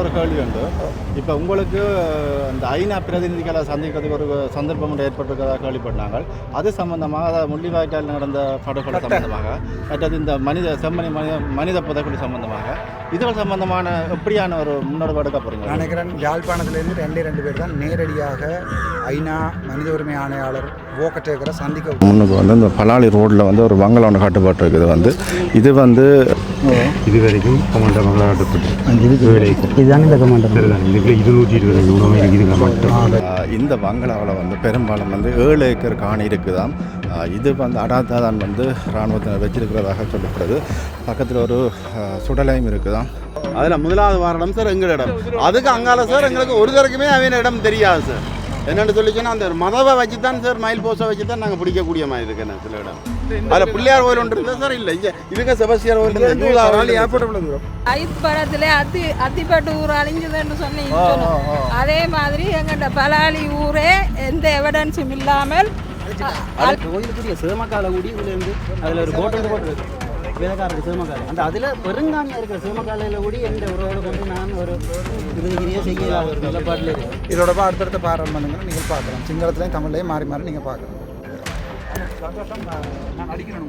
ஒரு கேள்வி உண்டு. இப்போ உங்களுக்கு அந்த ஐநா பிரதிநிதிகளை சந்திக்கிறதுக்கு ஒரு சந்தர்ப்பம் ஒன்று ஏற்பட்டிருக்கிறதா கேள்விப்பட்டாங்க அது சம்பந்தமாக அதாவது முள்ளிவாய்க்கால் நடந்த படுகொலை சம்பந்தமாக மற்றது இந்த மனித செம்மணி மனித மனித புதைக்குழி சம்பந்தமாக இதுகள் சம்பந்தமான எப்படியான ஒரு முன்னெடுப்பு எடுக்க போறீங்க? நான் நினைக்கிறேன் யாழ்ப்பாணத்திலேருந்து ரெண்டே ரெண்டு பேர் தான் நேரடியாக ஐநா மனித உரிமை ஆணையாளர் வோக்கட்டேக்கரை சந்திக்க முன்னுக்கு வந்து இந்த பலாலி ரோட்டில் வந்து ஒரு பங்களா ஒன்று கட்டுப்பட்டிருக்குது வந்து. இது வந்து கமாண்டர் இதுதான் இந்த கமாண்டர் இதுக்குள்ள இருநூற்றி இருபது உணவு மட்டும். இந்த பங்களாவில் வந்து பெரும்பாலும் வந்து ஏழு ஏக்கர் காணி இருக்குதாம். இது வந்து அடாத்தாதான் வந்து இராணுவத்தினர் வச்சிருக்கிறதாக சொல்லப்படுது. பக்கத்தில் ஒரு சுடலையும் இருக்குதாம். அதில் முதலாவது வாரணம் சார் எங்கள் இடம் அதுக்கு அங்கால சார் எங்களுக்கு ஒரு தரக்குமே அவன் இடம் தெரியாது சார். என்னென்னு சொல்லி சொன்னால் அந்த மதவை வச்சு தான் சார் மயில் போஸை வச்சு தான் நாங்கள் பிடிக்கக்கூடிய மாதிரி இருக்கு என்ன சில இடம். அதில் பிள்ளையார் கோயில் ஒன்று இருந்தால் சார் இல்லை இங்கே இதுக்கு செபஸ்டியார் கோயில் தூரம் ஐத் படத்துல அத்தி அத்திப்பட்டு ஊர் அழிஞ்சதுன்னு சொன்னீங்க. அதே மாதிரி எங்கள்ட பலாலி ஊரே எந்த எவிடன்ஸும் இல்லாமல் கோயிலுக்குரிய சிவமக்கால கூடி இதுல இருந்து அதுல ஒரு போட்டு போட்டு வேலைக்காரருக்கு சிவமக்கால அந்த அதுல பெருங்காணியா இருக்கிற சிவமக்காலையில கூடி எந்த உறவோட கொண்டு நான் ஒரு இதுகிரியே செய்யல ஒரு நிலப்பாட்டில் இருக்கு. இதோட அடுத்தடுத்த பாராளுமன்றங்களை நீங்கள் பார்க்கலாம். சிங்களத்துலேயும் தமிழ்லையும் மாறி மாறி நீங்கள் பார்க்கலாம். சந்தோஷம். நான் அடிக்கிறேன்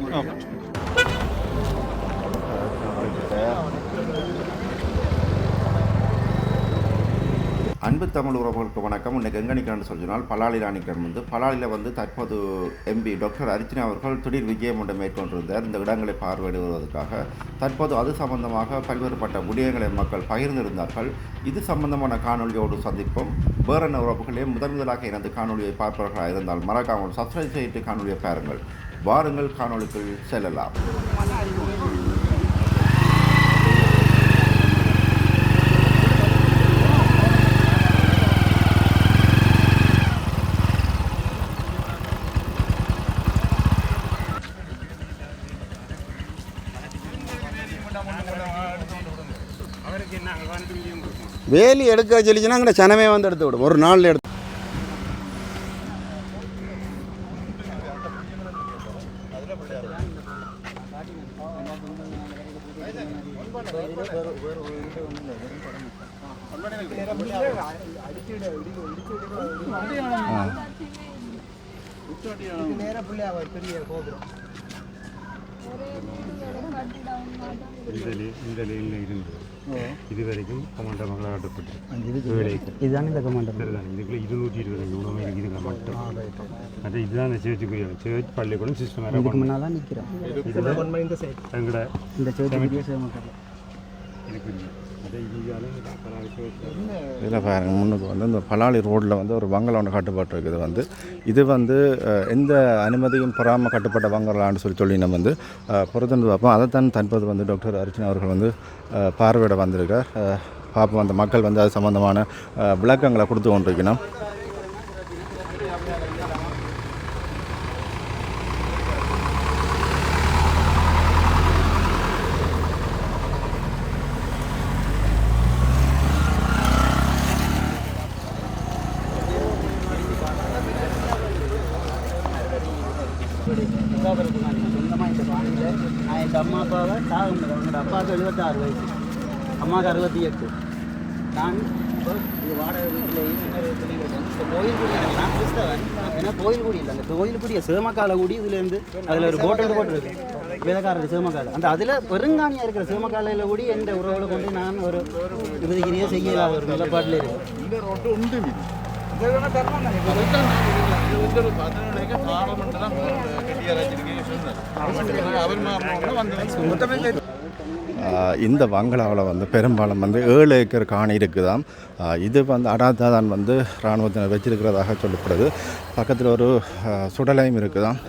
அன்பு தமிழ் உறவுகளுக்கு வணக்கம். இன்னைக்கு எங்கே நிற்கிறேன்னு சொல்லினால் பலாலியில் நிற்கிறேன் வந்து பலாலியில் வந்து தற்போது எம்பி டாக்டர் அர்ச்சனா அவர்கள் திடீர் விஜயம் ஒன்று மேற்கொண்டிருந்தார். இந்த இடங்களை பார்வையிடுவதற்காக தற்போது அது சம்பந்தமாக பல்வேறுபட்ட விடயங்களை மக்கள் பகிர்ந்திருந்தார்கள். இது சம்பந்தமான காணொலியோடு சந்திப்போம். வேறென்ன உறவுகளே முதன் முதலாக எனது காணொலியை பார்ப்பவர்களாக இருந்தால் மறக்காமல் சப்ஸ்கிரைப் செய்து காணொலியை பாருங்கள். வாருங்கள் காணொலிக்குள் செல்லலாம். வேலி எடுக்க சொல்லிச்சுன்னா அங்கே சனமே வந்து எடுத்து விடும். ஒரு நாளில் எடுத்து இந்த லே- இந்த லேனில் இருந்து இதுவரைக்கும் கமாண்டர் மங்களாகப்பட்டு இதுதான். இந்த கமாண்டர் சரிதான் இதுக்குள்ள இருநூற்றி இருபது உணவு இருக்குதுங்க மட்டும். அது இதுதான் அந்த சேர்ச்சுக்குரிய சேர்ச் பள்ளிக்கூடம் சிஸ்டம் வேறு இதுக்கு முன்னால் தான் நிற்கிறேன் எங்கட இந்த அதை இந்தியாவில் இதில் பாருங்கள் முன்னுக்கு வந்து இந்த பலாலி ரோட்டில் வந்து ஒரு பங்களா ஒன்று கட்டுப்பாட்டு இருக்குது வந்து. இது வந்து எந்த அனுமதியும் பெறாமல் கட்டுப்பட்ட பங்களான்னு சொல்லி சொல்லி நம்ம வந்து பொறுத்திருந்து பார்ப்போம். அதைத்தான் தற்போது வந்து டாக்டர் அர்ச்சனா அவர்கள் வந்து பார்வையிட வந்திருக்கார் பார்ப்போம் அந்த மக்கள் வந்து அது சம்மந்தமான விளக்கங்களை கொடுத்து கொண்டிருக்கணும் சொந்தமாக இந்த பாணியில் நான் எங்கள் அம்மா அப்பாவை சாகும் அவங்களோட அப்பாவுக்கு எழுபத்தாறு வயசு அம்மாவுக்கு அறுபத்தி எட்டு நான் இப்போ இது வாடகை வீட்டில் சின்ன வீட்டில் இந்த கோயில்குடி நான் கிறிஸ்தவன் ஏன்னா கோயில்குடி இல்லை. அந்த கோயிலுக்குடிய சிவமக்கால கூடி இதுலேருந்து அதில் ஒரு போட்டு போட்டுருக்கு. வேலைக்காரர் சிவமக்கால. அந்த அதில் பெருங்காணியாக இருக்கிற சிவமக்காலையில் கூடி எந்த உறவோட கொண்டு நான் ஒரு இதுகிரியே செய்யல ஒரு நிலப்பாட்டில் இருக்கு ஆஹ் இந்த பங்களாவில் வந்து பெரும்பாலும் வந்து ஏழு ஏக்கர் காணி இருக்குதாம். இது வந்து அடாத்தாதான் வந்து இராணுவத்தினர் வச்சிருக்கிறதாக சொல்லப்படுது. பக்கத்தில் ஒரு சுடலையும் இருக்குதாம்.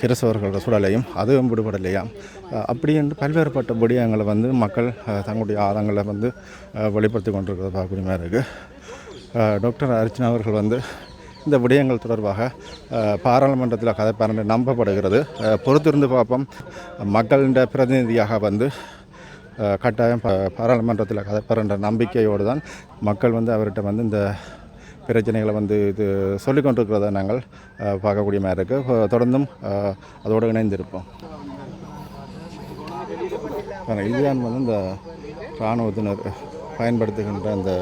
கிறிஸ்தவர்களோட சுடலையும் அதுவும் விடுபடலையாம். அப்படி என்று பல்வேறுபட்ட விடயங்களை வந்து மக்கள் தங்களுடைய ஆதங்களை வந்து வெளிப்படுத்தி கொண்டிருக்கிறது பார்க்கக்கூடிய மாதிரி இருக்குது டாக்டர் அர்ச்சனா அவர்கள் வந்து இந்த விடயங்கள் தொடர்பாக பாராளுமன்றத்தில் கதைப்பார் நம்பப்படுகிறது. பொறுத்திருந்து பார்ப்போம். மக்களின் பிரதிநிதியாக வந்து கட்டாயம் பாராளுமன்றத்தில் கதைப்பார் நம்பிக்கையோடு தான் மக்கள் வந்து அவர்கிட்ட வந்து இந்த பிரச்சனைகளை வந்து இது சொல்லிக் கொண்டிருக்கிறத நாங்கள் பார்க்கக்கூடிய மாதிரி இருக்குது தொடர்ந்தும் அதோடு இணைந்திருப்போம். இதுதான் வந்து இந்த இராணுவத்தினர் பயன்படுத்துகின்ற அந்த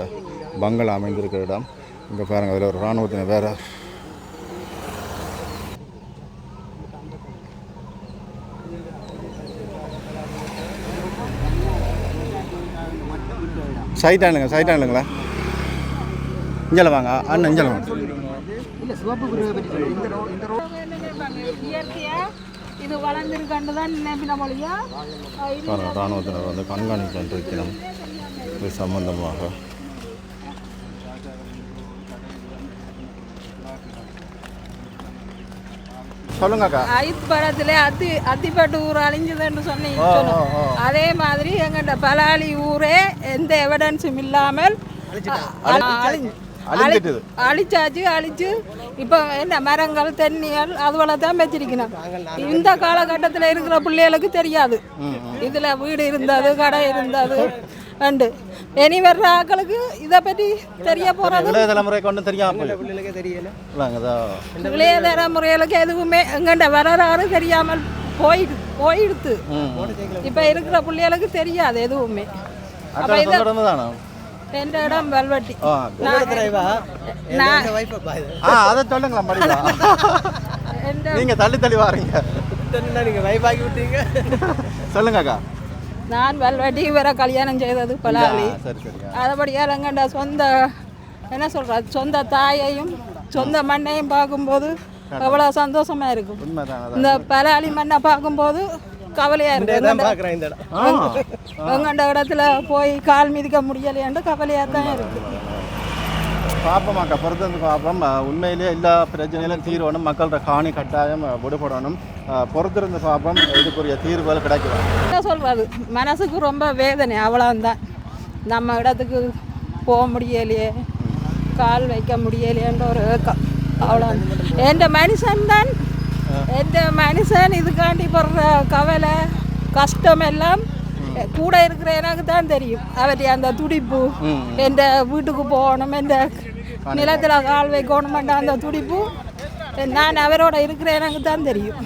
பங்களா அமைந்திருக்கிற இடம். இங்கே பாருங்கள் அதில் ஒரு இராணுவத்தினர் வேறு. சைட் ஆளுங்க சைட் ஆளுங்களா இஞ்சல வாங்க. அண்ணன் இஞ்சல வாங்க இது வளர்ந்துருக்கான்னு தான் நினைப்பின மொழியா? இராணுவத்தினர் வந்து கண்காணித்து இருக்கிறோம் இது சம்பந்தமாக. சொல்லுங்கக்கா. ஐத் படத்துல அத்தி அத்திப்பட்டு ஊர் அழிஞ்சதுன்னு சொன்னீங்க. அதே மாதிரி எங்கள்கிட்ட பலாலி ஊரே எந்த எவிடன்ஸும் இல்லாமல். அழிச்சாச்சு அழிச்சு இப்போ என்ன மரங்கள் தென்னிகள் அதுபோல தான் வச்சிருக்கணும் இந்த காலகட்டத்தில் இருக்கிற பிள்ளைகளுக்கு தெரியாது. இதில் வீடு இருந்தது கடை இருந்தது உண்டு இனி வர்ற ஆக்களுக்கு இதை பற்றி தெரிய போகிறது இளைய தலைமுறைக்கு ஒன்றும் தெரியாம பிள்ளைகளுக்கே தெரியல இளைய தலைமுறைகளுக்கு எதுவுமே எங்கண்ட வரலாறு தெரியாமல் போயிடு போயிடுத்து இப்போ இருக்கிற பிள்ளைகளுக்கு தெரியாது எதுவுமே அப்போ அக்கா இடம் வல்வட்டி அதை சொல்லுங்களா நீங்க தள்ளி தள்ளி வாரீங்க விட்டீங்க நான் வல்வட்டி இவரை கல்யாணம் செய்தது பலாலி. அதுபடியால் எங்கண்ட சொந்த என்ன சொல்கிறது சொந்த தாயையும் சொந்த மண்ணையும் பார்க்கும்போது எவ்வளோ சந்தோஷமா இருக்கும். இந்த பலாலி மண்ணை பார்க்கும்போது கவலையாக இருக்கு எங்கண்ட- இடத்துல போய் கால் மிதிக்க முடியலையாண்டு கவலையாக தான் இருக்கு. பார்ப்போமாக்கா பொறுத்து வந்து பார்ப்போம் உண்மையிலேயே எல்லா பிரச்சனையிலும் தீர்வணும் மக்களோட காணி கட்டாயம் விடுபடணும். பொறுத்திருந்து பார்ப்போம் இதுக்குரிய தீர்வுகள் கிடைக்கும் என்ன சொல்கிறது மனசுக்கு ரொம்ப வேதனை அவ்வளோந்தான் நம்ம இடத்துக்கு போக முடியலையே கால் வைக்க முடியலையேன்ற ஒரு ஏக்கம். அவ்வளோ எந்த மனுஷன்தான் எந்த மனுஷன் இதுக்காண்டி படுற கவலை கஷ்டம் எல்லாம் கூட இருக்கிற எனக்கு தான் தெரியும். அவருடைய அந்த துடிப்பு எந்த வீட்டுக்கு போகணும் எந்த நிலத்தில் கால் வைக்கணுமென்ற அந்த துடிப்பு நான் அவரோட இருக்கிற எனக்கு தான் தெரியும்.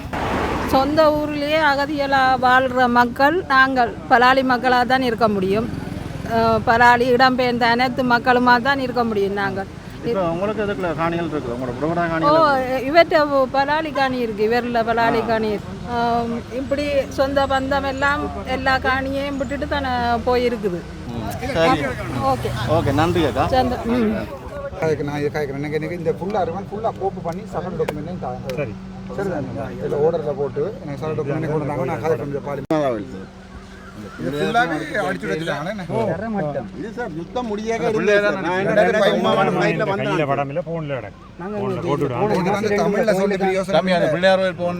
சொந்த ஊர்லேயே அகதிகளாக வாழ்கிற மக்கள் நாங்கள் பலாலி மக்களாக தான் இருக்க முடியும். பலாலி இடம்பெயர்ந்த அனைத்து மக்களுமாக தான் இருக்க முடியும் நாங்கள். உங்களுக்கு எதுக்குள்ள காணிகள் இருக்குது? உங்களோட விடுபட ஓ இவர்கிட்ட பலாலி காணி இருக்கு. இவரில் பலாலி காணி இப்படி சொந்த பந்தம் எல்லாம் எல்லா காணியையும் விட்டுட்டு தானே போயிருக்குது. ஓகே. ஓகே நன்றி அக்கா. அதுக்கு நான் கேட்குறேன் எனக்கு எனக்கு இந்த ஃபுல்லாக இருக்கும் ஃபுல்லாக கோப்பு பண்ணி சகல் டாக்குமெண்ட்டையும் தாங்க சரி. சரிதானே? இதில் ஓர்டரில் போட்டு எனக்கு சகல் டாக்குமெண்ட் கொண்டு வந்தாங்க. நான் கதை பண்ணி இது ஃபுல்லாகவே அடிச்சு வச்சுட்டாங்களே இது சார் யுத்தம் முடியாக கையில் படம் இல்லை ஃபோனில் கிடக்கு ஃபோனில் போட்டு விடுவாங்க இது வந்து தமிழ்ல சொல்லி பிரியோசனம் பிள்ளையார் போன்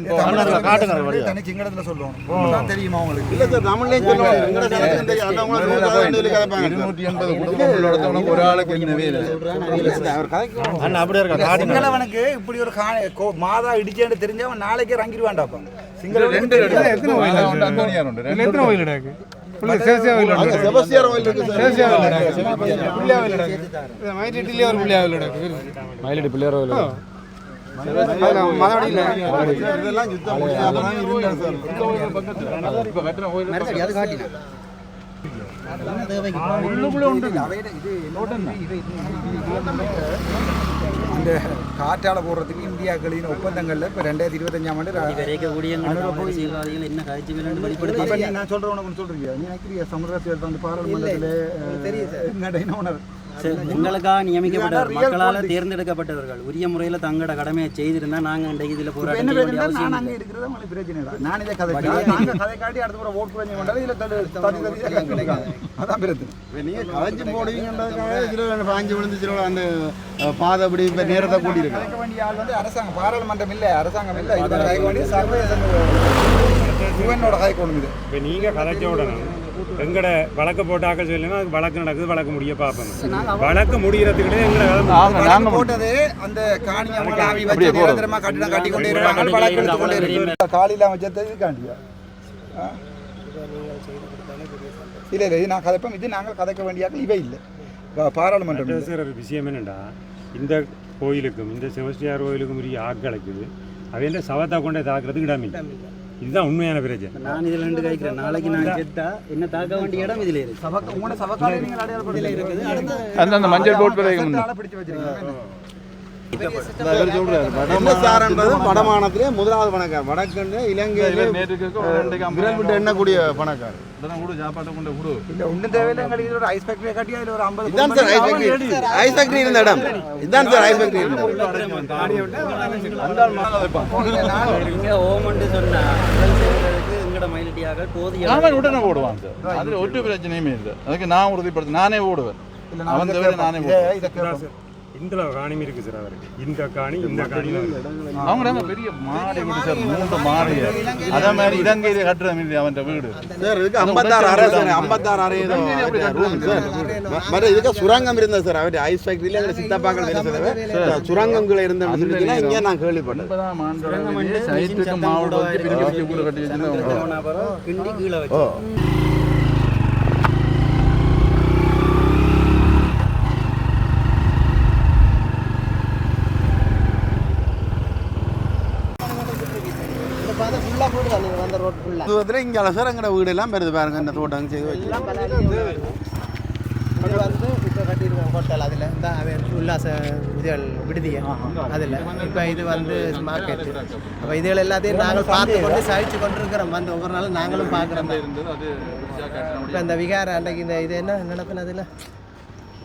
காட்டுங்க வழியா. தனி சிங்களத்தில் சொல்லுவோம் தான் தெரியுமா உங்களுக்கு? இல்ல சார் தமிழ்லயும் சொல்லுவாங்க. எங்கட கணக்கு தெரியும் அதான் உங்களை நூறு ஆண்டு சொல்லி கதைப்பாங்க இருநூற்றி எண்பது குடும்பம் உள்ளடத்தவன ஒரு ஆளுக்கு என்னவே இல்லை. அவர் கதைக்கு அண்ணா அப்படியே இருக்கா காட்டுங்க சிங்களவனுக்கு இப்படி ஒரு மாதா இடிச்சேன்னு தெரிஞ்சவன் நாளைக்கே ரங்கிடுவான்டாப்பா சிங்கள ரெண்டு அங்க செபஸ்தியார் கோயில் இருக்கு இருந்தா சார் அந்த காற்றால போடுறதுக்கு இந்தியாக்களின் ஒப்பந்தங்கள்ல இப்ப ரெண்டாயிரத்தி இருபத்தஞ்சாம் ஆண்டு நான் சொல்றேன் உனக்கு சொல்றீங்க. நீ நினைக்கிறிய? சமுதாயத்தில் வந்து பாராளுமன்றத்தில் இனவுணர் எங்களுக்காக நியமிக்கப்பட்டவர்? மக்களால். தேர்ந்தெடுக்கப்பட்டவர்கள். உரிய முறையில் தங்களோட கடமையை செய்திருந்தா நாங்கள் இன்றைக்கு இதில் போராட்டம் நான் அங்க இல்லை. இருக்கிறது உங்களுக்கு பிரச்சனை இல்லை. நான் இதை கதை நாங்க கதை காட்டி அடுத்த முறை ஓட்டு பண்ணி கொண்டாலும் இதுல அதான் பிரச்சனை. இப்ப நீங்க கலைஞ்சு போடுவீங்கன்றதுக்காக பாஞ்சு அந்த பாதை அப்படி இப்ப நேரத்தை கூட்டி இருக்கு கலைக்க வேண்டிய ஆள் வந்து அரசாங்கம் பாராளுமன்றம் இல்லை அரசாங்கம் இல்லை. இது கலைக்க வேண்டிய சர்வதேச யுஎனோட கதை கொண்டு இது. இப்போ நீங்கள் கதைச்ச உடனே எங்கட வழக்கு போட்டாக்க சொல்லுங்க அதுக்கு வழக்கு நடக்குது வழக்கு முடிய பார்ப்போம். வழக்கு முடிகிறதுக்கிட்டே எங்களை போட்டது அந்த காணி அமலாவி வச்சு நிரந்தரமா கட்டிடம் கட்டி கொண்டே இருப்பாங்க வழக்கு எடுத்து கொண்டே இருப்பாங்க காலையில் வச்சது இதுக்காண்டியா? இல்ல இல்ல இது நான் கதைப்போம். இது நாங்கள் கதைக்க வேண்டியாக்கள் இவை இல்லை. பாராளுமன்றம் இல்லை. சார் ஒரு விஷயம் என்னண்டா இந்த கோயிலுக்கும் இந்த செமஸ்டியார் கோயிலுக்கும் உரிய ஆட்களுக்கு அவன் சவத்தை கொண்டே தாக்குறதுக்கு இடமில்லை. இதுதான் உண்மையான பிரச்சனை நான் இதில் ரெண்டு கேட்கிறேன். நாளைக்கு நான் செத்தா என்ன தாக்க வேண்டிய இடம் இதில் இருக்கு. சபக்க உங்களோட சபக்காலை நீங்கள் அடையாளப்படுத்தி இருக்குது. அடுத்த அந்தந்த மஞ்சள் போட் பிறகு ஆளை பிடிச்சு வச்சிருக்கீங்க. என்ன சார்ன்றது வடமானத்திலே முதலாவது பணக்காரர் வடக்கண்டு இலங்கையிலே விரல் விட்டு எண்ணக்கூடிய அவன் உடனே ஓடுவான் அதுல ஒட்டு பிரச்சனையுமே இல்லை. அதுக்கு நான் உறுதிப்படுத்த நானே ஓடுவேன். அவன் தவிர நானே. இந்த காணியும் இருக்கு சார் அவருக்கு இந்த காணி இந்த காணி அவங்க பெரிய மாடி சார் மூன்று மாடி அதே மாதிரி இலங்கையில கட்டுற மாதிரி அவன் வீடு சார் இதுக்கு ஐம்பத்தாறு அறை சார் ஐம்பத்தாறு அறை சார் இதுக்கு சுரங்கம் இருந்தது சார் அவர் ஐஸ் ஃபேக்டரியில எங்களை சித்தப்பாக்கள் சுரங்கங்களை இருந்தேன்னு சொல்லிச்சுன்னா இங்கே நான் கேள்விப்பட்டேன் மாவட்டம் வச்சு பிரிக்க பிரிக்க கூட கட்டி வச்சிருந்தவங்க அப்புறம் கிண்டி கீழே வச்சு தூரத்தில் இங்கே சார் எங்களோட வீடு எல்லாம் பெருது பாருங்க இந்த தோட்டம் செய்து வச்சு. இது வந்து இப்போ கட்டியிருக்கோம் ஹோட்டல் அதில். தான் அவர் உல்லாச இதுகள் விடுதிய அதில். இப்போ இது வந்து மார்க்கெட் அப்போ இதுகள் எல்லாத்தையும் நாங்கள் பார்த்து கொண்டு சகிச்சு கொண்டிருக்கிறோம். வந்து ஒவ்வொரு நாளும் நாங்களும் பார்க்குறோம். இப்போ இந்த விகார அன்றைக்கு இந்த இது என்ன நடத்தினதில்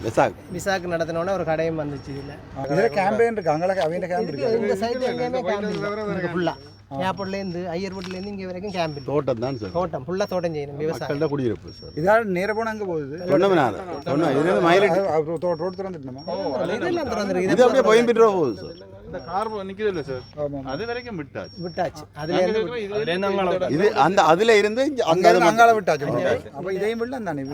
விசாக். விசாக்கு நடத்தினோடனே ஒரு கடையும் வந்துச்சு இதில். இதுல கேம்பெயின் இருக்கு அங்கே அவங்க கேம்ப் இருக்கு இந்த சைடு எங்கேயுமே கேம்ப் இல்லை. ஃபுல்லாக ஏர்போர்ட்லேருந்து ஐயர்போர்ட்லேருந்து இங்கே வரைக்கும் கேம்ப் இல்லை தோட்டம் தான் சார். தோட்டம் ஃபுல்லாக தோட்டம் செய்யணும் விவசாயம். மக்கள்கிட்ட குடியிருப்பு சார். இதால் நேர போனால் அங்கே போகுது. சொன்னமினார் சொன்ன இது மயிலட்டி ரோடு திறந்துட்டோமா? இதெல்லாம் திறந்துருக்கு? இது அப்படியே பொயம்பிட்டு போகுது சார். இந்த கார் நிக்குது இல்லை சார் அது வரைக்கும் விட்டாச்சு. விட்டாச்சு. அதுலேருந்து இது அந்த அதுல இருந்து அங்கே அங்க அங்கால விட்டாச்சு. அப்போ இதையும் விடலாம் தானே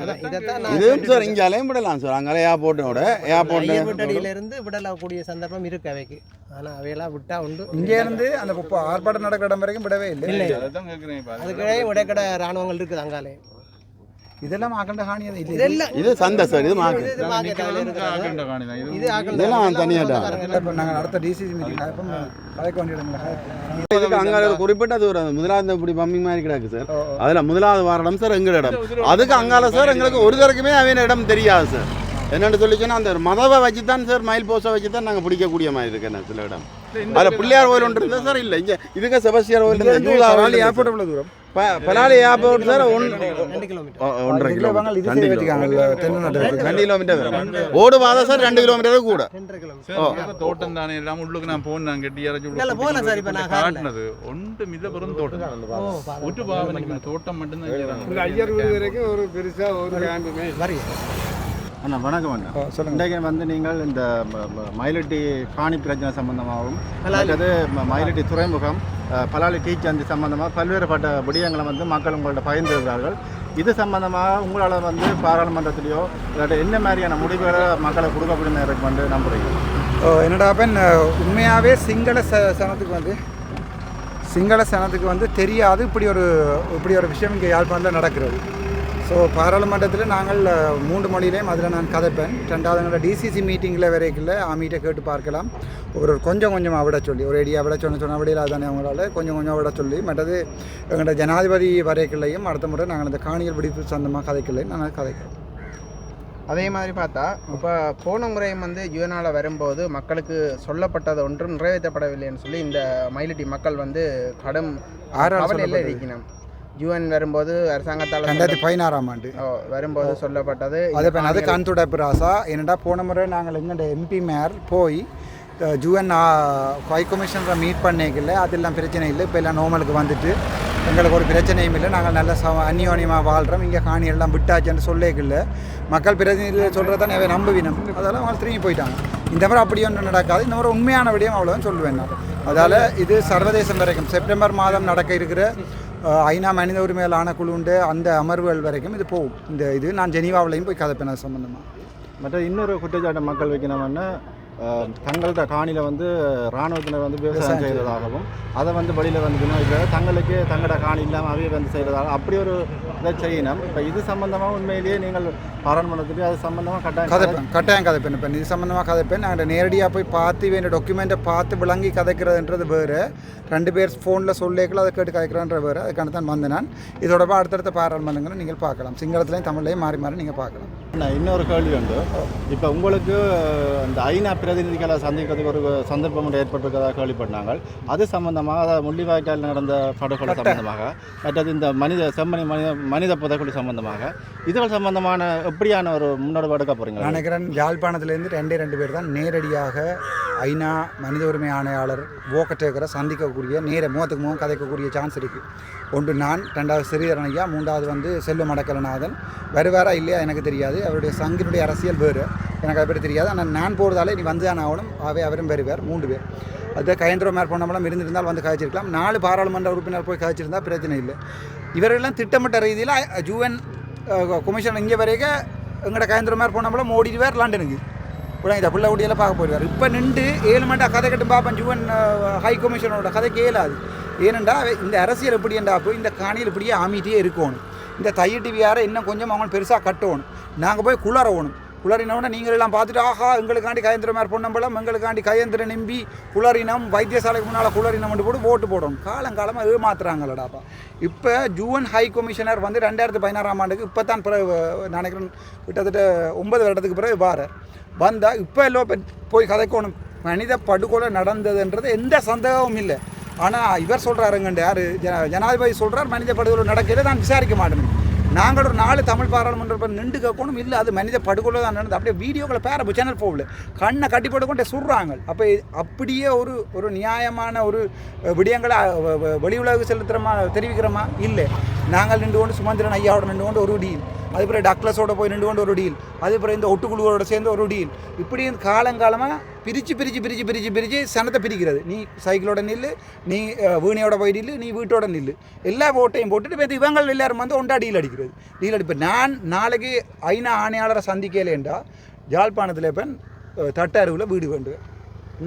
இதுவும் சார் இங்கே அலையும் விடலாம் சார். அங்கே ஏர்போர்ட்டோட ஏர்போர்ட் ஐயர்பட்டடியிலிருந்து விடக்கூடிய சந்தர்ப்பம் இருக்கு அவைக்கு. ஆனால் அவையெல்லாம் விட்டா உண்டு. இங்கே இருந்து அந்த ஆர்ப்பாட்டம் நடக்கிற இடம் வரைக்கும் விடவே இல்லை. அதுக்கிடையே விடக்கடை ராணுவங்கள் இருக்குது அங்காலே. இதெல்லாம் இதெல்லாம் இது சந்தை சார் இது மார்க்கெட் இது market அதுல இருக்குது. ஆகண்ட காணிதான் இது இது ஆக்கள் இதெல்லாம் தனியாடா இப்போ நாங்கள் அடுத்த டிசிசி மீட்டிங் இப்போ கலைக்க வேண்டியதுங்களா இதுக்கு அங்க ஒரு குறிப்பிட்ட தூரம் முதலாவது இப்படி பம்பிங் மாதிரி கிடக்கு சார் அதுல முதலாவது வார இடம் சார் எங்க இடம் அதுக்கு அங்கால சார் எங்களுக்கு ஒரு தரக்குமே அவன் இடம் தெரியாது சார் என்னன்னு சொல்லிச்சுன்னா அந்த மதவை வச்சு தான் சார் மயில் போஸை வச்சு தான் நாங்கள் பிடிக்கக்கூடிய மாதிரி இருக்கு என்ன சில இடம் அதில் பிள்ளையார் கோயில் ஒன்று இருந்தால் சார்? இல்லை இங்கே இதுக்கு செபஸ்டியார் கோயில் இருந்தா, ஜூதா கோயில் ஏர்போர்ட் எவ்வளோ தூரம். பலாலி ஏர்போர்ட் சார் ஒன்றரை கிலோ வாங்க கிலோமீட்டர் இது ரெண்டு கிலோமீட்டர் ரெண்டு கிலோமீட்டர் ஓடு பாதை சார் ரெண்டு கிலோமீட்டர் கூட. தோட்டம் தானே எல்லாம் உள்ளுக்கு நான் போன் நான் கட்டி இறச்சி இல்ல, போகலாம் சார், இப்ப நான் கார்ல. காட்டினது. ஒன்று மித பெரும் தோட்டம் பாவனைக்கு தோட்டம் மட்டும்தான். ஐயர் வீடு வரைக்கும் ஒரு பெருசா ஒரு கேம்புமே வரி அண்ணா வணக்கம் அண்ணா. சொல்லுங்க. இன்றைக்கு வந்து நீங்கள் இந்த மயிலட்டி காணி பிரச்சனை சம்பந்தமாகவும் ம- மயிலட்டி துறைமுகம் பலாலி டீச்சந்தி சம்பந்தமாக பல்வேறுபட்ட விடயங்களை வந்து மக்கள் உங்கள்ட்ட பகிர்ந்திருக்கிறார்கள். இது சம்பந்தமாக உங்களால் வந்து பாராளுமன்றத்திலேயோ இல்லாட்டி என்ன மாதிரியான முடிவுகளை மக்களுக்கு கொடுக்கப்படும் இருக்கு வந்து நம்புறீங்க? என்னடா பெண் உண்மையாகவே சிங்கள ச சனத்துக்கு வந்து சிங்கள சனத்துக்கு வந்து தெரியாது. இப்படி ஒரு இப்படி ஒரு விஷயம் இங்கே யாழ்ப்பாணத்தில் நடக்கிறது. ஸோ பாராளுமன்றத்தில் நாங்கள் மூன்று மொழியிலையும் அதில் நான் கதைப்பேன். ரெண்டாவது எங்களோட டிசிசி மீட்டிங்கில் வரைக்கும் ஆமீட்டை கேட்டு பார்க்கலாம். ஒரு கொஞ்சம் கொஞ்சமாக விட சொல்லி ஒரு ஐடியா விட சொன்ன சொன்ன விடையில் தானே அவங்களால கொஞ்சம் கொஞ்சம் விட சொல்லி. மற்றது எங்களோட ஜனாதிபதி வரைக்குள்ளையும் அடுத்த முறை நாங்கள் இந்த காணிகள் விடுப்பு சொந்தமாக கதைக்கலையும் நாங்கள் கதைக்கிறோம். அதே மாதிரி பார்த்தா இப்போ போன முறையும் வந்து யுஎனால் வரும்போது மக்களுக்கு சொல்லப்பட்டது ஒன்றும் நிறைவேற்றப்படவில்லைன்னு சொல்லி இந்த மயிலட்டி மக்கள் வந்து கடும் சொல்லப்பட்டது. இருக்கணும் யுஎன் வரும்போது அரசாங்கத்தால் ரெண்டாயிரத்தி பதினாறாம் ஆண்டு. வரும்போது சொல்லப்பட்டது. அதே பண்ண அது கண் துடைப்பு ராசா என்னடா போன முறை நாங்கள் எங்கள்ட எம்பி மேயர் போய் ஜூஎன் ஹை கமிஷனரை மீட் பண்ணிக்கல அதெல்லாம் பிரச்சனை இல்லை. இப்போ எல்லாம் நோமலுக்கு வந்துட்டு எங்களுக்கு ஒரு பிரச்சனையும் இல்லை. நாங்கள் நல்ல ச அந்யோன்யமாக வாழ்கிறோம் இங்கே காணி எல்லாம் விட்டாச்சுன்னு சொல்லிக்கல மக்கள் பிரதிநிதிகள் சொல்கிறத நிறைய நம்புவினம் அதெல்லாம் அவங்க திரும்பி போயிட்டாங்க. இந்த முறை அப்படி ஒன்றும் நடக்காது. இந்த முறை உண்மையான விடயம் அவ்வளோதான் சொல்லுவேன் நான். அதால் இது சர்வதேசம் வரைக்கும். செப்டம்பர் மாதம் நடக்க இருக்கிற ஐநா மனித உரிமைகள் ஆணைக்குழுண்டு அந்த அமர்வுகள் வரைக்கும் இது போகும். இந்த இது நான் ஜெனீவாவிலையும் போய் கதைப்பேன் அது சம்மந்தமாக மற்ற இன்னொரு குற்றச்சாட்டு மக்கள் வைக்கணும்னா தங்களோட காணியில் வந்து இராணுவத்தினர் வந்து விவசாயம் செய்கிறதாகவும் அதை வந்து வெளியில் வந்து விநியோகிக்கிறது தங்களுக்கு தங்களோட காணி இல்லாமல் அவைய வந்து செய்கிறதாக அப்படி ஒரு இதை செய்யணும். இப்போ இது சம்பந்தமாக உண்மையிலேயே நீங்கள் பாராளுமன்றத்துக்கு அது சம்பந்தமாக கட்டாயம் கதைப்பேன் கட்டாயம் கதைப்பேன். இப்போ இது சம்மந்தமாக கதைப்பேன். நாங்கள் நேரடியாக போய் பார்த்து வேண்டிய டாக்குமெண்ட்டை பார்த்து விளங்கி கதைக்கிறதுன்றது வேறு. ரெண்டு பேர் ஃபோனில் சொல்லிக்கல அதை கேட்டு கதைக்கிறன்ற வேறு. அதுக்கான தான் வந்தேன் நான். இதோட அடுத்தடுத்த பாராளுமன்றங்களை நீங்கள் பார்க்கலாம். சிங்களத்துலேயும் தமிழ்லையும் மாறி மாறி நீங்கள் பார்க்கலாம். நான் இன்னொரு கேள்வி உண்டு. இப்போ உங்களுக்கு அந்த ஐநா பிரதிநிதிகளை சந்திக்கிறதுக்கு ஒரு சந்தர்ப்பம் ஒன்று ஏற்பட்டிருக்கதாக கேள்விப்பட்டாங்க அது சம்பந்தமாக முள்ளிவாய்க்கால் நடந்த படுகொலை சம்பந்தமாக மற்றது இந்த மனித செம்மணி மனித மனித புதைக்குழி சம்பந்தமாக இதுகள் சம்பந்தமான எப்படியான ஒரு முன்னெடுப்பு எடுக்க நான் போகிறீங்களா நினைக்கிறேன் யாழ்ப்பாணத்துலேருந்து ரெண்டே ரெண்டு பேர் தான் நேரடியாக ஐநா மனித உரிமை ஆணையாளர் வோக்கட்டேக்கரை சந்திக்கக்கூடிய நேர முகத்துக்கு முகம் கதைக்கக்கூடிய சான்ஸ் இருக்குது ஒன்று நான் ரெண்டாவது ஸ்ரீதரன் மூன்றாவது வந்து செல்வம் அடக்கலநாதன் வருவாரா இல்லையா எனக்கு தெரியாது. அவருடைய சங்கினுடைய அரசியல் வேறு. எனக்கு அதை பற்றி தெரியாது. ஆனால் நான் போகிறதாலே நீ வந்து தான் ஆகணும். அவை அவரும் வருவார் மூன்று பேர். அது கயந்திர மேற் இருந்திருந்தால் வந்து காய்ச்சிருக்கலாம் நாலு பாராளுமன்ற உறுப்பினர் போய் காய்ச்சிருந்தால் பிரச்சனை இல்லை. இவரெல்லாம் திட்டமிட்ட ரீதியில் ஜூஎன் கமிஷன் இங்கே வரைக்கும் எங்களோட கயந்திர மேற் ஓடிடுவார் லண்டனுக்கு. உடனே இதை பிள்ளை ஊட்டியெல்லாம் பார்க்க போயிடுவார். இப்போ நின்று ஏழு மண்டா கதை கட்டும் பார்ப்பேன் ஜூஎன் ஹை கமிஷனோட கதை கேளாது ஏனெண்டா இந்த அரசியல் எப்படி என்றா போய் இந்த காணியில் இப்படியே ஆமிட்டே இருக்கணும். இந்த தைய டிவியாரை இன்னும் கொஞ்சம் அவங்க பெருசாக கட்டணும். நாங்கள் போய் குளறவணும் குளறினவுடனே நீங்கள் எல்லாம் பார்த்துட்டு ஆஹா எங்களுக்காண்டி கயந்திர மாதிரி பொன்னம்பலம் எங்களுக்காண்டி கயந்திர நம்பி குளறினம் வைத்தியசாலைக்கு முன்னால் குளறினம் போட்டு ஓட்டு போடணும். காலங்காலமாக ஏமாத்துறாங்களடாப்பா இப்போ ஜூன் ஹை கமிஷனர் வந்து ரெண்டாயிரத்து பதினாறாம் ஆண்டுக்கு இப்போ தான் பிறகு நினைக்கிறேன் கிட்டத்தட்ட ஒன்பது வருடத்துக்கு பிறகு வார வந்தால் இப்போ எல்லாம் போய்- போய் கதைக்கணும். மனித படுகொலை நடந்ததுன்றது எந்த சந்தேகமும் இல்லை. ஆனால் இவர் சொல்கிறாருங்கண்டு யார்? ஜனாதிபதி சொல்கிறார் மனித படுகொலை நடக்கிறது நான் விசாரிக்க மாட்டேன் நாங்கள் ஒரு நாலு தமிழ் பாராளுமன்ற நின்று கேட்கணும் இல்லை அது மனித படுகொலை தான் நடந்தது. அப்படியே வீடியோக்களை பேர சேனல் போகல கண்ணை கட்டி போட்டுக்கொண்டே சொல்கிறாங்க அப்போ அப்படியே ஒரு ஒரு நியாயமான ஒரு விடயங்களை வ- வெளி உலக செலுத்துகிறோமா தெரிவிக்கிறோமா? இல்லை. நாங்கள் நின்று கொண்டு சுமந்திரன் ஐயாவோட நின்று கொண்டு ஒரு விடியும் அதுபோல் டக்ளஸோட போய் நின்று கொண்டு ஒரு டீல் அது இந்த ஒட்டுக்குழுவோட சேர்ந்து ஒரு டீல் இப்படி காலங்காலமாக பிரித்து பிரித்து பிரித்து பிரித்து பிரித்து சனத்தை பிரிக்கிறது. நீ சைக்கிளோட நில்லு நீ வீணையோட போய் நில்லு நீ வீட்டோட நில்லு. எல்லா ஓட்டையும் போட்டுட்டு இப்போ இவங்க எல்லாரும் வந்து ஒன்றா டீல் அடிக்கிறது. டீல் அடிப்பேன் நான் நாளைக்கு ஐநா ஆணையாளரை சந்திக்கலேண்டா ஜாழ்ப்பாணத்தில் இப்போ தட்டாருவில் வீடு வேண்டுவேன்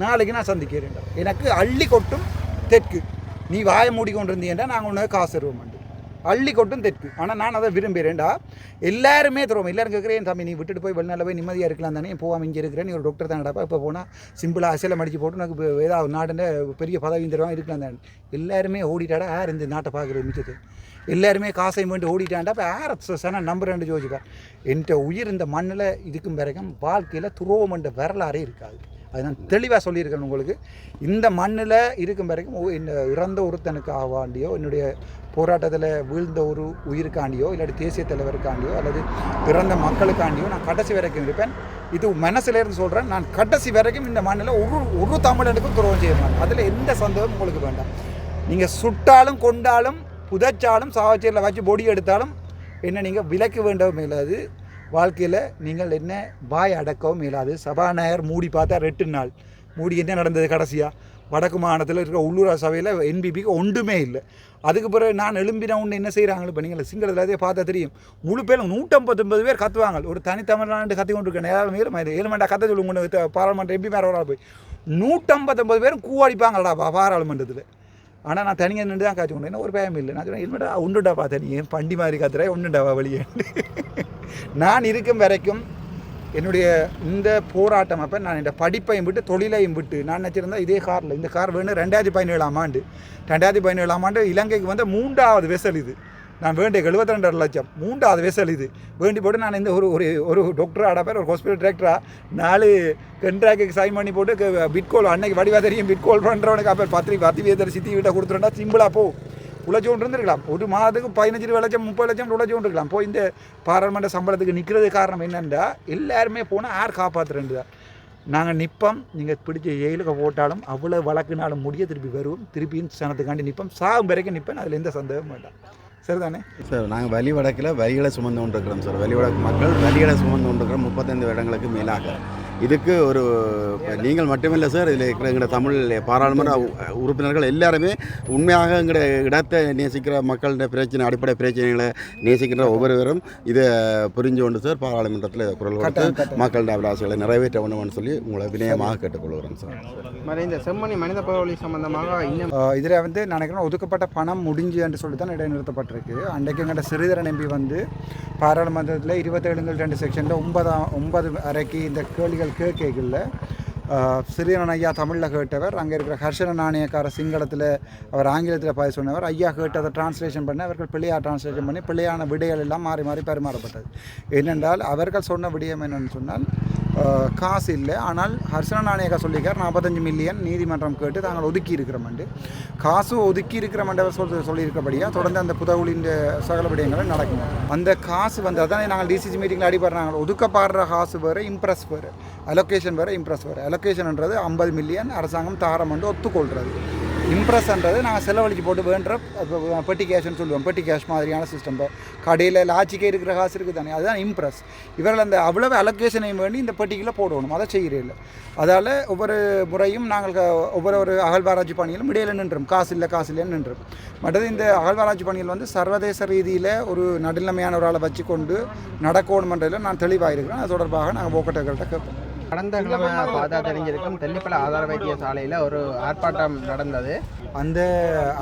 நாளைக்கு நான் சந்திக்கிறேன்டா எனக்கு அள்ளி கொட்டும் தெற்கு. நீ வாயை மூடிக்கொண்டு இருந்தீங்கன்னா நாங்கள் உனக்கு காசு தருவோம் அள்ளி கொட்டும் தெற்கு. ஆனால் நான் அதை விரும்புகிறேன்டா. எல்லாருமே தருவோம். எல்லாரும் கேட்குறேன் தம்பி நீ விட்டுட்டு போய் வெளிநாட்டில் போய் நிம்மதியாக இருக்கலாம் தானே? போகாமல் இங்கே இருக்கிறேன் நீ ஒரு டாக்டர் தானடாப்பா இப்போ போனால் சிம்பிளாக அசையில் மடிச்சு போட்டு எனக்கு ஏதாவது நாட்டில் பெரிய பதவியும் தருவான் இருக்கலாம் தானே? எல்லாருமே ஓடிட்டாடா யார் இந்த நாட்டை பார்க்குறது மிச்சது எல்லாருமே காசை மட்டும் ஓடிட்டாண்டா இப்போ யார் சன நம்புறேன்னு யோசிப்பா. என்கிட்ட உயிர் இந்த மண்ணில் இதுக்கும் பிறகும் வாழ்க்கையில் துரோவமன்ற வரலாறே இருக்காது. அது நான் தெளிவாக சொல்லியிருக்கேன் உங்களுக்கு. இந்த மண்ணில் இருக்கும் வரைக்கும் இந்த இறந்த ஒருத்தனுக்காக ஆவாண்டியோ என்னுடைய போராட்டத்தில் வீழ்ந்த ஒரு உயிருக்காண்டியோ இல்லாட்டி தேசிய தலைவருக்காண்டியோ அல்லது பிறந்த மக்களுக்காண்டியோ நான் கடைசி வரைக்கும் இருப்பேன். இது மனசிலேருந்து சொல்கிறேன் நான் கடைசி வரைக்கும் இந்த மண்ணில் ஒரு ஒரு தமிழனுக்கும் துரோகம் செய்ய மாட்டேன். அதில் எந்த சந்தேகமும் உங்களுக்கு வேண்டாம். நீங்கள் சுட்டாலும் கொண்டாலும் புதைச்சாலும் சாவச்சேரியில் வச்சு பொடி எடுத்தாலும் என்ன நீங்கள் விலக்க வேண்டவும் இல்லாது வாழ்க்கையில் நீங்கள் என்ன வாய் அடக்கவும் இயலாது. சபாநாயகர் மூடி பார்த்தா ரெட்டு நாள். மூடி என்ன நடந்தது கடைசியாக வடக்கு மாநிலத்தில் இருக்கிற உள்ளூர் சபையில் என்பிபிக்கு ஒன்றுமே இல்லை. அதுக்கு பிறகு நான் எழும்பினா ஒன்று என்ன செய்கிறாங்களோ இப்போ நீங்கள் சிங்களத்தில் அதே பார்த்தா தெரியும். முழு பேரும் நூற்றம்பத்தொம்பது பேர் கத்துவாங்க. ஒரு தனித்தமிழ்நாடு கத்தி கொண்டு இருக்கேன் நேரம் ஏழு மண்டா கத்த சொல்லுங்க பாராளுமன்ற எம்பி மேலே ஒரு போய். நூற்றம்பத்தொம்பது பேரும் கூவடிப்பாங்களாடா பாராளுமன்றத்தில். ஆனால் நான் தனியாக நின்று தான் காய்ச்சி கொண்டு ஒரு பயம் இல்லை. நான் சொன்னேன் இல்லைடா ஒன்றுடாப்பா தனியே பண்டி மாதிரி காத்துறேன் ஒன்றுடாவா வழியே? நான் இருக்கும் வரைக்கும் என்னுடைய இந்த போராட்டம் அப்போ நான் இந்த படிப்பையும் விட்டு தொழிலையும் விட்டு நான் நினச்சிருந்தா இதே காரில் இந்த கார் வேணும் ரெண்டாயிரத்தி பதினேழாம் ஆண்டு. ரெண்டாயிரத்தி பதினேழாம் ஆண்டு இலங்கைக்கு வந்த மூன்றாவது வெசல் இது. நான் வேண்டிய எழுபத்தி ரெண்டரை லட்சம். மூன்றாவது வெசல் இது. வேண்டி போட்டு நான் இந்த ஒரு ஒரு ஒரு டாக்டராக ஆட பேர் ஒரு ஹாஸ்பிட்டல் டிரெக்டராக நாலு கண்ட்ராக்டுக்கு சைன் பண்ணி போட்டு பிட்கோல் அன்னைக்கு வடிவா தெரியும் பிட்கோல் பண்ணுறவனுக்கு அப்போ பத்திரி பத்தி வேதர் சித்தி வீட்டை கொடுத்துருந்தா சிம்பிளாக போ. உழைச்சோண்டு இருந்திருக்கலாம் ஒரு மாதத்துக்கு பதினஞ்சு லட்சம் முப்பது லட்சம் உழைச்சோண்டு இருக்கலாம் போய் இந்த பாராளுமன்ற சம்பளத்துக்கு நிற்கிறது காரணம் என்னென்றா எல்லாருமே போனால் யார் காப்பாற்றுறது தான் நாங்கள் நிற்போம் நீங்கள் பிடிச்ச ஜெயிலுக்கு போட்டாலும் அவ்வளோ வழக்குனாலும் முடிய திருப்பி வருவோம். திருப்பியும் சனத்துக்காண்டி நிற்போம் சாகும் வரைக்கும் நிற்பேன் அதில் எந்த சந்தேகமும் வேண்டாம். சரிதானே? சார் நாங்கள் வலி வடக்கில் வரிகளை சுமந்து கொண்டிருக்கிறோம் சார். வலி வடக்கு மக்கள் வரிகளை சுமந்து கொண்டிருக்கிறோம் முப்பத்தைந்து வருடங்களுக்கு மேலாக. இதுக்கு ஒரு நீங்கள் மட்டுமில்லை சார் இதில் இருக்கிற எங்களோட தமிழ் பாராளுமன்ற உ- உறுப்பினர்கள் எல்லாருமே உண்மையாக எங்களோட இடத்தை நேசிக்கிற மக்களோட பிரச்சனை அடிப்படை பிரச்சனைகளை நேசிக்கிற ஒவ்வொருவரும் இதை புரிஞ்சு கொண்டு சார் பாராளுமன்றத்தில் இதை குரல் கொடுத்து மக்களோட அபிலாசைகளை நிறைவேற்ற வேண்டும்னு சொல்லி உங்களை வினயமாக கேட்டுக்கொள்கிறேன் சார். மாதிரி இந்த செம்மணி மனித பகவலி சம்பந்தமாக இன்னும் இதில் வந்து நினைக்கிறேன் ஒதுக்கப்பட்ட பணம் முடிஞ்சு என்று சொல்லி தான் இடைநிறுத்தப்பட்டிருக்கு. அன்றைக்கு எங்கிட்ட சிறிதரன் எம்பி வந்து பாராளுமன்றத்தில் இருபத்தேழுங்கள் ரெண்டு செக்ஷனில் ஒன்பதாம் ஒன்பது வரைக்கும் இந்த கேள்விகள் கேட்கல சிறியரன் ஐயா தமிழில் கேட்டவர் அங்கே இருக்கிற ஹர்ஷன நாணயக்கார சிங்களத்தில் அவர் ஆங்கிலத்தில் பாய் சொன்னவர் ஐயா கேட்டதை டிரான்ஸ்லேஷன் பண்ணி அவர்கள் பிள்ளையா டிரான்ஸ்லேஷன் பண்ணி பிள்ளையான விடைகள் எல்லாம் மாறி மாறி பரிமாறப்பட்டது. ஏனென்றால் அவர்கள் சொன்ன விடயம் என்னென்னு சொன்னால் காசு இல்லை. ஆனால் ஹர்ஷன நாணயக்கா சொல்லியிருக்கார் நாற்பத்தஞ்சு மில்லியன் நீதிமன்றம் கேட்டு தாங்கள் ஒதுக்கி இருக்கிறோம்ண்டு காசு ஒதுக்கி இருக்கிறோம்ன்றவர் சொல் சொல்லியிருக்கபடியாக தொடர்ந்து அந்த புதவுளின் சகல விடயங்களும் நடக்கும். அந்த காசு வந்து அதான் நாங்கள் டிசிசி மீட்டிங்கில் அடிபடுறாங்க. ஒதுக்கப்படுற காசு வேறு இம்ப்ரெஸ் வேறு. அலோகேஷன் வேறு இம்ப்ரெஸ் வேறு. அலோகேஷன்ன்றது ஐம்பது மில்லியன் அரசாங்கம் தாரம் வந்து ஒத்துக்கொள்கிறது. இம்ப்ரெஸ்ன்றது நாங்கள் செலவழிச்சு போட்டு வேண்ட பெட்டி கேஷ்னு சொல்லுவோம். பெட்டி கேஷ் மாதிரியான சிஸ்டம் இப்போ கடையில் லாச்சிக்கே இருக்கிற காசு இருக்குது தானே. அதுதான் இம்ப்ரெஸ் இவர்கள் அந்த அவ்வளவு அலோகேஷனையும் வேண்டி இந்த பெட்டிக்குள்ளே போடணும். அதை செய்கிறதில்ல அதால் ஒவ்வொரு முறையும் நாங்கள் ஒவ்வொரு ஒரு அகழ்வாராய்ச்சி பணியிலும் இடையில நின்றோம். காசு இல்லை காசு இல்லைன்னு நின்றோம். மற்றது இந்த அகழ்வாராய்ச்சி பணியில் வந்து சர்வதேச ரீதியில் ஒரு நடுநிலைமையான ஒரு ஆளை வச்சு கொண்டு நடக்கணுமன்றதில் நான் தெளிவாக இருக்கிறேன் அது தொடர்பாக நாங்கள் போக்கட்டர்கள்ட்ட கேட்போம். கடந்த கிழமை பார்த்தா தெரிஞ்சிருக்கும். தெல்லிப்பள ஆதார வைத்தியசாலையில் ஒரு ஆர்ப்பாட்டம் நடந்தது. அந்த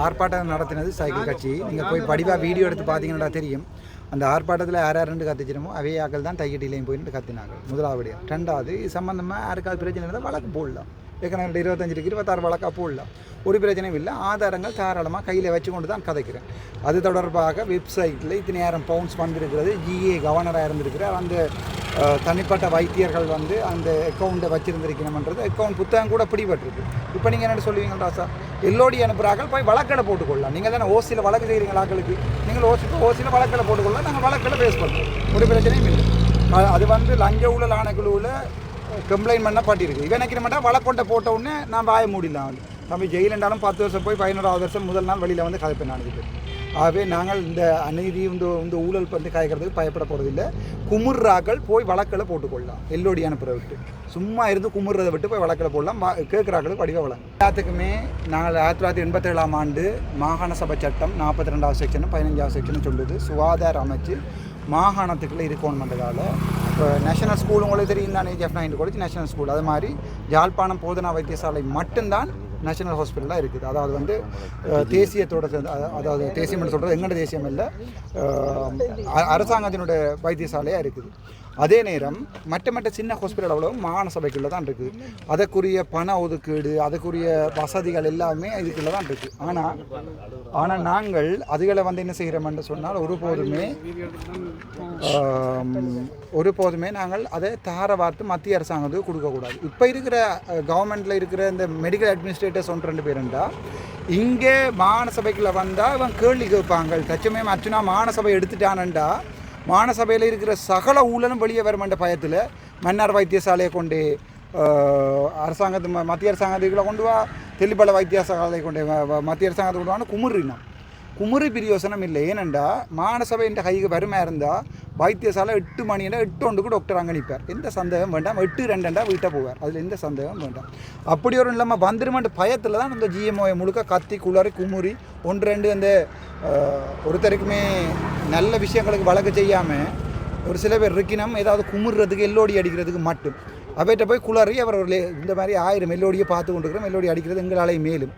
ஆர்ப்பாட்டம் நடத்தினது சைக்கிள் கட்சி. நீங்கள் போய் படிவாக வீடியோ எடுத்து பார்த்தீங்கன்னா தெரியும். அந்த ஆர்ப்பாட்டத்தில் யார் யார் ரெண்டு கத்திச்சிருமோ அவையாக்கள் தான் தையட்டிலையும் போயிட்டு கத்தினாங்க முதலாவது ரெண்டாவது இது சம்மந்தமாக யாருக்காவது பிரச்சனை இருந்தால் வழக்கு போடலாம். ஏற்கனவே இருபத்தஞ்சுக்கு இருபத்தாறு வழக்காக போடலாம் ஒரு பிரச்சனையும் இல்லை. ஆதாரங்கள் தாராளமாக கையில் வச்சு கொண்டு தான் கதைக்கிறேன். அது தொடர்பாக வெப்சைட்டில் இத்தனை நேரம் பவுன்ஸ் வந்திருக்கிறது. ஜிஏ கவர்னராக இருந்திருக்கிறார். அந்த தனிப்பட்ட வைத்தியர்கள் வந்து அந்த அக்கௌண்ட்டை வச்சிருந்திருக்கணும்ன்றது அக்கௌண்ட் புத்தகம் கூட பிடிபட்டிருக்கு. இப்போ நீங்கள் என்ன சொல்லுவீங்க ராசா? எல்லோடி அனுப்புகிறார்கள் போய் வழக்கடை போட்டுக்கொள்ளலாம். நீங்கள் தானே ஓசியில் வழக்கு செய்கிறீங்களா ஆக்களுக்கு நீங்கள் ஓசி ஓசியில் வழக்கடை போட்டுக்கொள்ளலாம். நாங்கள் வழக்கடை பேஸ் பண்ணுறோம் ஒரு பிரச்சனையும் இல்லை. அது வந்து லஞ்ச ஊழல் ஆணைக்குழுவில் கம்ப்ளைண்ட் பண்ண பட்டிருக்கு. இவன் நினைக்கிற மாட்டா வழக்கொண்டை போட்ட உடனே நான் வாய மூடிடலாம் வந்து தம்பி ஜெயிலண்டாலும் பத்து வருஷம் போய் பதினோராவது வருஷம் முதல் நாள் வெளியில் வந்து கதைப்பேன் நடந்துட்டு ஆகவே நாங்கள் இந்த அநீதி இந்த இந்த ஊழல் வந்து காய்க்கிறதுக்கு பயப்பட போகிறதில்லை குமுர்றாக்கள் போய் வழக்கில் போட்டுக்கொள்ளலாம். எல்லோடி அனுப்புற விட்டு. சும்மா இருந்து குமுறதை விட்டு போய் வழக்கில் போடலாம். கேட்குறாக்களுக்கு வடிவ வளம் எல்லாத்துக்குமே நாங்கள் ஆயிரத்தி தொள்ளாயிரத்தி எண்பத்தேழாம் ஆண்டு மாகாண சபை சட்டம் நாற்பத்தி ரெண்டாவது செக்ஷனும் பதினஞ்சாவது செக்ஷனும் சொல்லுது. சுகாதார அமைச்சு மாகாணத்துக்குள்ளே இருக்கணுன்றதால இப்போ நேஷனல் ஸ்கூல் உங்களுக்கு தெரியும் தானே Jaffna college national school அது மாதிரி ஜாழ்ப்பாணம் போதனா வைத்தியசாலை மட்டும்தான் நேஷனல் ஹாஸ்பிட்டலாக இருக்குது. அதாவது வந்து தேசியத்தோட அதாவது தேசியம்னு சொல்கிறது எங்கட தேசியம் இல்லை அரசாங்கத்தினுடைய வைத்தியசாலையாக இருக்குது. அதே நேரம் மற்ற மற்ற சின்ன ஹாஸ்பிட்டல் அளவில் மாகாண சபைக்குள்ளே தான் இருக்குது அதற்குரிய பண ஒதுக்கீடு அதுக்குரிய வசதிகள் எல்லாமே இதுக்குள்ளே தான் இருக்குது ஆனால் ஆனால் நாங்கள் அதுகளை வந்து என்ன செய்கிறோம்னு சொன்னால் ஒருபோதுமே ஒருபோதுமே நாங்கள் அதை தார வார்த்து மத்திய அரசாங்கத்துக்கு கொடுக்கக்கூடாது. இப்போ இருக்கிற கவர்மெண்ட்டில் இருக்கிற இந்த மெடிக்கல் அட்மினிஸ்ட்ரேட்டர்ஸ் ஒன்று ரெண்டு பேருண்டா இங்கே மாகாண சபைக்குள்ளே வந்தால் இவன் கேள்வி கேட்பாங்க. தச்சமயம் அச்சுனா மாகாண சபை எடுத்துட்டானண்டா மானசபையில் இருக்கிற சகல ஊழலும் வெளியே வருமென்ற பயத்தில் மன்னார் வைத்தியசாலையை கொண்டு அரசாங்கத்து ம- மத்திய அரசாங்கத்துக்குள்ளே கொண்டு வா தெல்லிப்பள வைத்தியசாலையை கொண்டு மத்திய அரசாங்கத்தை கொண்டு வான்னு குமுறினோம் குமுறி பிரியோசனம் இல்லை. ஏனெண்டா மானசபை என்ற கைக்கு வறுமையாக இருந்தால் வைத்தியசாலை எட்டு மணியில் எட்டு ஒன்றுக்கு டாக்டர் அங்கே நிற்பார் எந்த சந்தேகம் வேண்டாம். எட்டு ரெண்டண்டா வீட்டை போவார். அதில் எந்த சந்தேகம் வேண்டாம். அப்படி ஒரு இல்லாமல் வந்துருமென்ற பயத்தில் தான் இந்த ஜிஎம்ஓ முழுக்க கத்தி குளறி குமுறி ஒன்று ரெண்டு அந்த ஒருத்தருக்குமே நல்ல விஷயங்களுக்கு வழக்கு செய்யாமல் ஒரு சில பேர் இருக்கினம் ஏதாவது குமுறுறதுக்கு எல்லோடி அடிக்கிறதுக்கு மட்டும். அவர்கிட்ட போய் குளறி அவர் ஒரு இந்த மாதிரி ஆயிரம் மெல்லோடியை பார்த்து கொண்டிருக்கிறோம். மெல்லோடி அடிக்கிறது எங்களாலே மேலும்.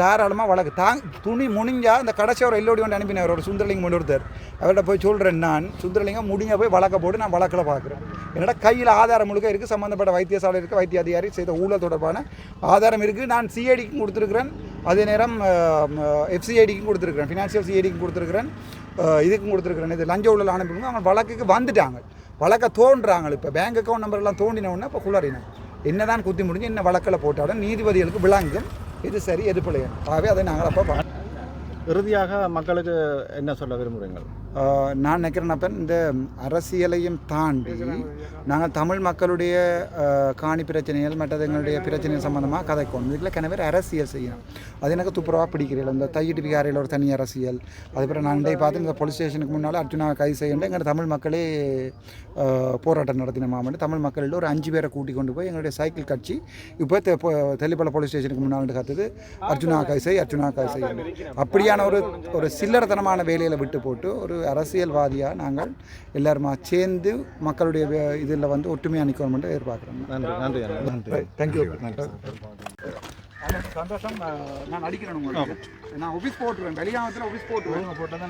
தாராளமாக வழக்கு. தாங் துணி முடிஞ்சால் அந்த கடைசி ஒரு எல்லோடி ஒன்று அனுப்பினார் ஒரு சுந்தரலிங்கம் கொண்டு ஒருத்தர். அவர்கிட்ட போய் சொல்கிறேன் நான் சுந்தரலிங்கம் முடிஞ்ச போய் வழக்க போட்டு நான் வழக்கில் பார்க்குறேன். என்னோட கையில் ஆதாரம் முழுக்க இருக்குது சம்மந்தப்பட்ட வைத்தியசாலை இருக்குது வைத்திய அதிகாரி செய்த ஊழல் தொடர்பான ஆதாரம் இருக்குது நான் சிஐடிக்கும் கொடுத்துருக்குறேன். அதே நேரம் எஃப்சிஐடிக்கும் கொடுத்துருக்குறேன். ஃபினான்ஷியல் சிஐடிக்கும் கொடுத்துருக்குறேன். இதுக்கும் கொடுத்துருக்குறேன். இது லஞ்ச ஊழல் அனுப்பிங்க அவங்க வழக்குக்கு வந்துட்டாங்க. வழக்க தோன்றாங்க இப்போ. பேங்க் அக்கௌண்ட் நம்பர்லாம் தோண்டின உடனே இப்போ குளறினேன். என்னதான் குத்தி முடிஞ்சு என்ன வழக்கில் போட்டாலும் நீதிபதிகளுக்கு விளங்கும். இது சரி எது பிள்ளைகள் ஆகவே அதை நாங்கள் அப்போ இறுதியாக மக்களுக்கு என்ன சொல்ல விரும்புகிறீங்கள் நான் நினைக்கிறேன் அப்போ இந்த அரசியலையும் தாண்டி நாங்கள் தமிழ் மக்களுடைய காணி பிரச்சனைகள் மற்றது எங்களுடைய பிரச்சனைகள் சம்மந்தமாக கதை கொண்டு இதில் கிணவர் அரசியல் செய்யணும். அது எனக்கு துப்புரவாக பிடிக்கிறீர்கள். இந்த தையிட்டு விகாரியில் ஒரு தனி அரசியல். அதுக்கப்புறம் நான் இன்றைய பார்த்து இந்த போலீஸ் ஸ்டேஷனுக்கு முன்னால் அர்ஜுனாவை கைது செய்யணும் எங்கள் தமிழ் மக்களே போராட்டம் நடத்தின மாமன் தமிழ் மக்களில் ஒரு அஞ்சு பேரை கூட்டி கொண்டு போய் எங்களுடைய சைக்கிள் கட்சி இப்போ தெ- போலீஸ் ஸ்டேஷனுக்கு முன்னால் கத்துது அர்ஜுனா கை செய் அர்ஜுனா கை செய்யணும் அப்படியான ஒரு ஒரு சில்லறத்தனமான வேலையில் விட்டு போட்டு ஒரு அரசியல்வாதியாக நாங்கள் எல்லாருமா சேர்ந்து மக்களுடைய இதில் வந்து ஒற்றுமையாக நிற்கணும்னு எதிர்பார்க்குறோம் நன்றி நன்றி. நன்றி தேங்க்யூ நன்றி சந்தோஷம் நான் அடிக்கிறேன் உங்களுக்கு நான் ஆஃபீஸ் போட்டுருவேன் வெளியாகத்தில் ஆஃபீஸ் போட்டுருவேன் போட்டால்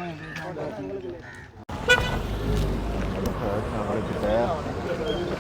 அழைச்சிட்டேன்